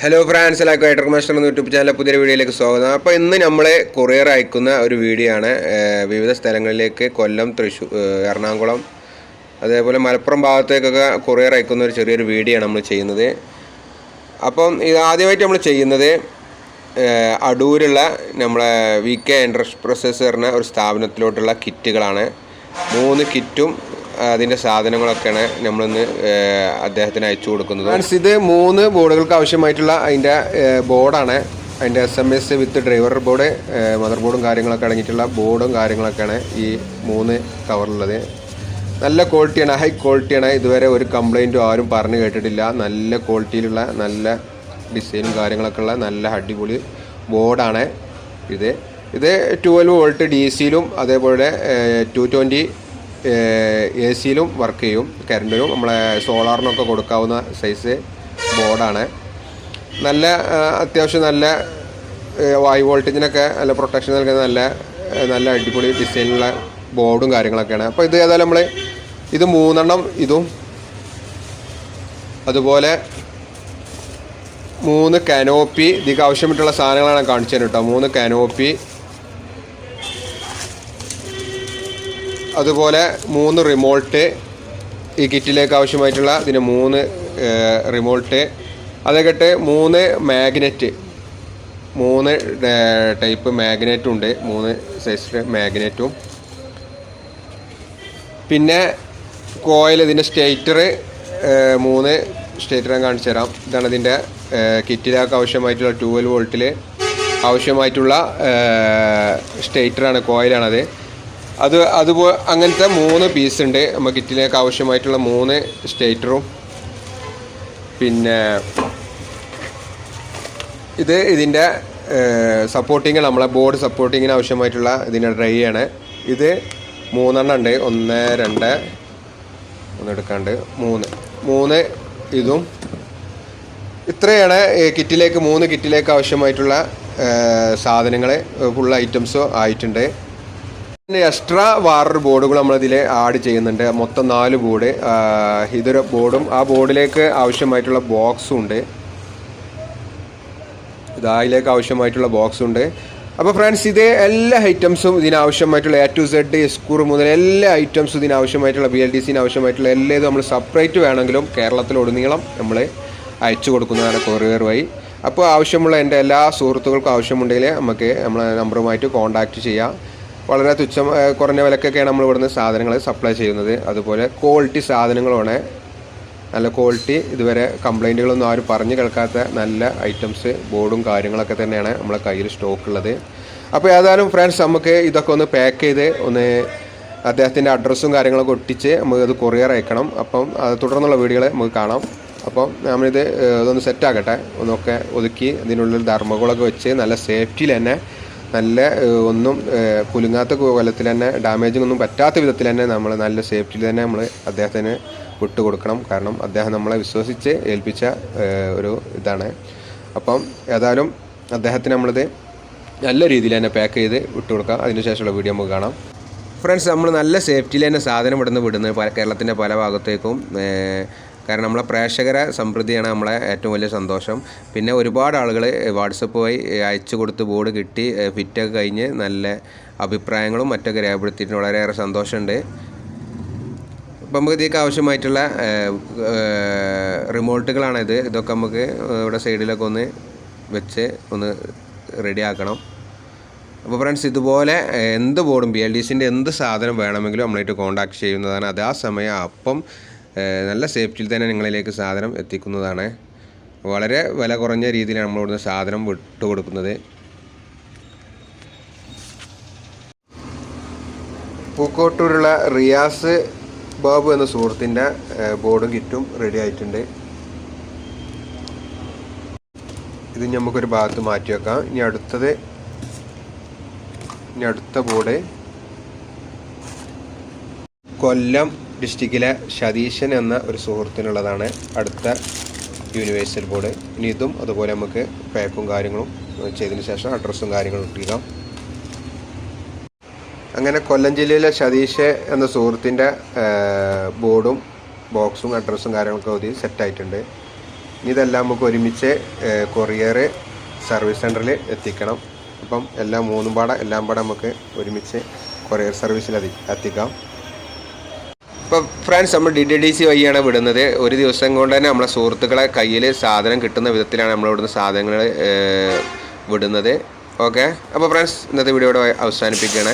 Hello friends എല്ലാവർക്കും Haider master എന്ന YouTube ചാനലിലെ പുതിയൊരു വീഡിയോയിലേക്ക് സ്വാഗതം. അപ്പോൾ ഇന്ന് നമ്മൾ കൊറിയർ അയക്കുന്ന ഒരു വീഡിയോ ആണ്. വിവിധ സ്ഥലങ്ങളിലേക്ക് കൊല്ലം തൃശ്ശൂർ എറണാകുളം അതേപോലെ മലപ്പുറം ഭാഗത്തേക്കൊക്കെ കൊറിയർ അയക്കുന്ന ഒരു ചെറിയൊരു വീഡിയോ ആണ് നമ്മൾ ചെയ്യുന്നത്. അപ്പം ഇത് ആദ്യമായിട്ട് നമ്മൾ ചെയ്യുന്നത് അടൂരുള്ള നമ്മളെ വി കെ എന്റർപ്രസസ് പറഞ്ഞ ഒരു സ്ഥാപനത്തിലോട്ടുള്ള കിറ്റുകളാണ് മൂന്ന് കിറ്റും അതിന്റെ സാധനങ്ങളൊക്കെയാണ് നമ്മളിന്ന് അദ്ദേഹത്തിന് അയച്ചു കൊടുക്കുന്നത്. ഫ്രണ്ട്സ് ഇത് മൂന്ന് ബോർഡുകൾക്ക് ആവശ്യമായിട്ടുള്ള അതിന്റെ ബോർഡാണ്. അതിന്റെ S M S with driver board mother ബോർഡും കാര്യങ്ങളൊക്കെ അടങ്ങിയിട്ടുള്ള ബോർഡും കാര്യങ്ങളൊക്കെയാണ് ഈ മൂന്ന് കവറിലുള്ളത്. നല്ല ക്വാളിറ്റിയാണ് ഹൈ ക്വാളിറ്റിയാണ്. ഇതുവരെ ഒരു കംപ്ലൈന്റും ആരും പറഞ്ഞു കേട്ടിട്ടില്ല. നല്ല ക്വാളിറ്റിയിലുള്ള നല്ല ഡിസൈനും കാര്യങ്ങളൊക്കെ ഉള്ള നല്ല അടിപൊളി ബോർഡാണ് ഇത്. ഇത് ട്വൽവ് വോൾട്ട് ഡി സിയിലും അതേപോലെ ടു ട്വന്റി എ സിയിലും വർക്ക് ചെയ്യും കറണ്ടിനും നമ്മളെ സോളാറിനൊക്കെ കൊടുക്കാവുന്ന സൈസ് ബോർഡാണ് നല്ല അത്യാവശ്യം നല്ല വായു വോൾട്ടേജിനൊക്കെ നല്ല പ്രൊട്ടക്ഷൻ നൽകുന്ന നല്ല നല്ല അടിപൊളി ഡിസൈനുള്ള ബോർഡും കാര്യങ്ങളൊക്കെയാണ്. അപ്പോൾ ഇത് ഏതായാലും നമ്മൾ ഇത് മൂന്നെണ്ണം ഇതും അതുപോലെ മൂന്ന് കനോപ്പി ഇതിക്ക് ആവശ്യമായിട്ടുള്ള സാധനങ്ങളാണ് കാണിച്ചു തരാം കേട്ടോ. മൂന്ന് കനോപ്പി അതുപോലെ മൂന്ന് റിമോട്ട് ഈ കിറ്റിലേക്ക് ആവശ്യമായിട്ടുള്ള ഇതിന് മൂന്ന് റിമോട്ട് അതൊക്കെ മൂന്ന് മാഗ്നറ്റ് മൂന്ന് ടൈപ്പ് മാഗ്നറ്റും ഉണ്ട് മൂന്ന് സൈസ് മാഗ്നറ്റും. പിന്നെ കോയിൽ ഇതിന്റെ സ്റ്റേറ്റർ മൂന്ന് സ്റ്റേറ്റർ ഞാൻ കാണിച്ചു തരാം. ഇതാണ് ഇതിന്റെ കിറ്റിലേക്ക് ആവശ്യമായിട്ടുള്ള ട്വൽവ് വോൾട്ടിൽ ആവശ്യമായിട്ടുള്ള സ്റ്റേറ്ററാണ് കോയിലാണത്. അത് അതുപോലെ അങ്ങനത്തെ മൂന്ന് പീസ് ഉണ്ട്. നമ്മൾ കിറ്റിലേക്ക് ആവശ്യമായിട്ടുള്ള മൂന്ന് സ്റ്റേറ്ററും പിന്നെ ഇത് ഇതിന്റെ സപ്പോർട്ടിങ് നമ്മളെ ബോർഡ് സപ്പോർട്ടിങ്ങിന് ആവശ്യമായിട്ടുള്ള ഇതിന്റെ ഡ്രൈ ആണ് ഇത് മൂന്നെണ്ണം ഉണ്ട്. ഒന്ന് രണ്ട് ഒന്ന് എടുക്കാണ്ട് മൂന്ന്. മൂന്ന് ഇതും. ഇത്രയാണ് കിറ്റിലേക്ക് മൂന്ന് കിറ്റിലേക്ക് ആവശ്യമായിട്ടുള്ള സാധനങ്ങൾ ഫുൾ ഐറ്റംസോ ആയിട്ടുണ്ട്. പിന്നെ എക്സ്ട്രാ വാറർ ബോർഡുകൾ നമ്മളിതിൽ ആഡ് ചെയ്യുന്നുണ്ട്. മൊത്തം നാല് ബോർഡ് ഇതൊരു ബോർഡും ആ ബോർഡിലേക്ക് ആവശ്യമായിട്ടുള്ള ബോക്സും ഉണ്ട്. ഇതായിലേക്ക് ആവശ്യമായിട്ടുള്ള ബോക്സും ഉണ്ട്. അപ്പോൾ ഫ്രണ്ട്സ് ഇത് എല്ലാ ഐറ്റംസും ഇതിനാവശ്യമായിട്ടുള്ള എ ടു സെഡ് സ്കൂർ മുതൽ എല്ലാ ഐറ്റംസും ഇതിനാവശ്യമായിട്ടുള്ള ബി എൽ സിന് ആവശ്യമായിട്ടുള്ള എല്ലാ ഇതും നമ്മൾ സെപ്പറേറ്റ് വേണമെങ്കിലും കേരളത്തിലുടനീളം നമ്മൾ അയച്ചു കൊടുക്കുന്നതാണ് കൊറിയർ വഴി. അപ്പോൾ ആവശ്യമുള്ള എന്റെ എല്ലാ സുഹൃത്തുക്കൾക്കും ആവശ്യമുണ്ടെങ്കിൽ നമുക്ക് നമ്മളെ നമ്പറുമായിട്ട് കോൺടാക്റ്റ് ചെയ്യാം. വളരെ തുച്ഛം കുറഞ്ഞ വിലക്കൊക്കെയാണ് നമ്മൾ ഇവിടുന്ന് സാധനങ്ങൾ സപ്ലൈ ചെയ്യുന്നത്. അതുപോലെ ക്വാളിറ്റി സാധനങ്ങളുമാണ് നല്ല ക്വാളിറ്റി ഇതുവരെ കംപ്ലൈന്റുകളൊന്നും ആരും പറഞ്ഞു കേൾക്കാത്ത നല്ല ഐറ്റംസ് ബോർഡും കാര്യങ്ങളൊക്കെ തന്നെയാണ് നമ്മളെ കയ്യിൽ സ്റ്റോക്ക് ഉള്ളത്. അപ്പോൾ ഏതായാലും ഫ്രണ്ട്സ് നമുക്ക് ഇതൊക്കെ ഒന്ന് പാക്ക് ചെയ്ത് ഒന്ന് അദ്ദേഹത്തിന്റെ അഡ്രസ്സും കാര്യങ്ങളൊക്കെ ഒട്ടിച്ച് നമുക്ക് അത് കൊറിയർ അയക്കണം. അപ്പം അത് തുടർന്നുള്ള വീഡിയോകൾ നമുക്ക് കാണാം. അപ്പം നമ്മളിത് ഇതൊന്ന് സെറ്റാക്കട്ടെ ഒന്നൊക്കെ ഒതുക്കി അതിനുള്ളിൽ ധർമ്മകളൊക്കെ വെച്ച് നല്ല സേഫ്റ്റിയിൽ തന്നെ നല്ല ഒന്നും കുലുങ്ങാത്ത കൊലത്തിൽ തന്നെ ഒന്നും പറ്റാത്ത വിധത്തിൽ തന്നെ നമ്മൾ നല്ല സേഫ്റ്റിയിൽ തന്നെ നമ്മൾ അദ്ദേഹത്തിന് വിട്ടുകൊടുക്കണം. കാരണം അദ്ദേഹം നമ്മളെ വിശ്വസിച്ച് ഏൽപ്പിച്ച ഒരു ഇതാണ്. അപ്പം ഏതായാലും അദ്ദേഹത്തിന് നമ്മളിത് നല്ല രീതിയിൽ തന്നെ പാക്ക് ചെയ്ത് വിട്ടുകൊടുക്കാം. അതിനുശേഷമുള്ള വീഡിയോ നമുക്ക് കാണാം. ഫ്രണ്ട്സ് നമ്മൾ നല്ല സേഫ്റ്റിയിൽ തന്നെ സാധനം ഇവിടുന്ന് വിടുന്നത് കേരളത്തിന്റെ പല ഭാഗത്തേക്കും കാരണം നമ്മളെ പ്രേക്ഷകരെ സമൃദ്ധിയാണ് നമ്മളെ ഏറ്റവും വലിയ സന്തോഷം. പിന്നെ ഒരുപാട് ആളുകൾ വാട്സപ്പ് വഴി അയച്ചു കൊടുത്ത് ബോർഡ് കിട്ടി ഫിറ്റൊക്കെ കഴിഞ്ഞ് നല്ല അഭിപ്രായങ്ങളും മറ്റൊക്കെ രേഖപ്പെടുത്തിയിട്ട് വളരെയേറെ സന്തോഷമുണ്ട്. ഇപ്പം നമുക്ക് ഇതിലേക്ക് ആവശ്യമായിട്ടുള്ള റിമോട്ടുകളാണ് ഇത് ഇതൊക്കെ നമുക്ക് ഇവിടെ സൈഡിലൊക്കെ ഒന്ന് വെച്ച് ഒന്ന് റെഡി ആക്കണം അപ്പോൾ ഫ്രണ്ട്സ് ഇതുപോലെ എന്ത് ബോർഡും ബി എൽ ഡി സിന്റെ എന്ത് സാധനം വേണമെങ്കിലും നമ്മളായിട്ട് കോൺടാക്ട് ചെയ്യുന്നതാണ്. അത് ആ സമയം അപ്പം നല്ല സേഫ്റ്റിയിൽ തന്നെ നിങ്ങളിലേക്ക് സാധനം എത്തിക്കുന്നതാണ്. വളരെ വില കുറഞ്ഞ രീതിയിലാണ് നമ്മൾ ഇവിടുന്ന് സാധനം വിട്ടു കൊടുക്കുന്നത്. പൂക്കോട്ടൂരുള്ള റിയാസ് ബാബു എന്ന സുഹൃത്തിന്റെ ബോർഡും കിറ്റും റെഡി ആയിട്ടുണ്ട്. ഇത് നമുക്കൊരു ഭാഗത്ത് മാറ്റി വെക്കാം. ഇനി അടുത്തത് ഇനി അടുത്ത ബോർഡ്. കൊല്ലം ഡിസ്ട്രിക്റ്റിലെ സതീശൻ എന്ന ഒരു സുഹൃത്തിനുള്ളതാണ് അടുത്ത യൂണിവേഴ്സൽ ബോർഡ്. ഇനി ഇതും അതുപോലെ നമുക്ക് പാക്കും കാര്യങ്ങളും ചെയ്തതിന് ശേഷം അഡ്രസ്സും കാര്യങ്ങളും ഇട്ടിരിക്കാം അങ്ങനെ കൊല്ലം ജില്ലയിലെ സതീഷ് എന്ന സുഹൃത്തിന്റെ ബോർഡും ബോക്സും അഡ്രസ്സും കാര്യങ്ങളൊക്കെ ഒതുക്കി സെറ്റായിട്ടുണ്ട് ഇനി ഇതെല്ലാം നമുക്ക് ഒരുമിച്ച് കൊറിയർ സർവീസ് സെന്ററിൽ എത്തിക്കണം. അപ്പം എല്ലാം മൂന്നും പാടെ എല്ലാം പാടെ നമുക്ക് ഒരുമിച്ച് കൊറിയർ സർവീസിൽ എത്തിക്കാം. ഇപ്പോൾ ഫ്രണ്ട്സ് നമ്മൾ ഡി ഡി ഡി സി വഴിയാണ് വിടുന്നത്. ഒരു ദിവസം കൊണ്ട് തന്നെ നമ്മളെ സുഹൃത്തുക്കളെ കയ്യിൽ സാധനം കിട്ടുന്ന വിധത്തിലാണ് നമ്മൾ ഇവിടുന്ന് സാധനങ്ങൾ വിടുന്നത്. ഓക്കെ അപ്പോൾ ഫ്രണ്ട്സ് ഇന്നത്തെ വീഡിയോ ഇവിടെ അവസാനിപ്പിക്കുകയാണ്.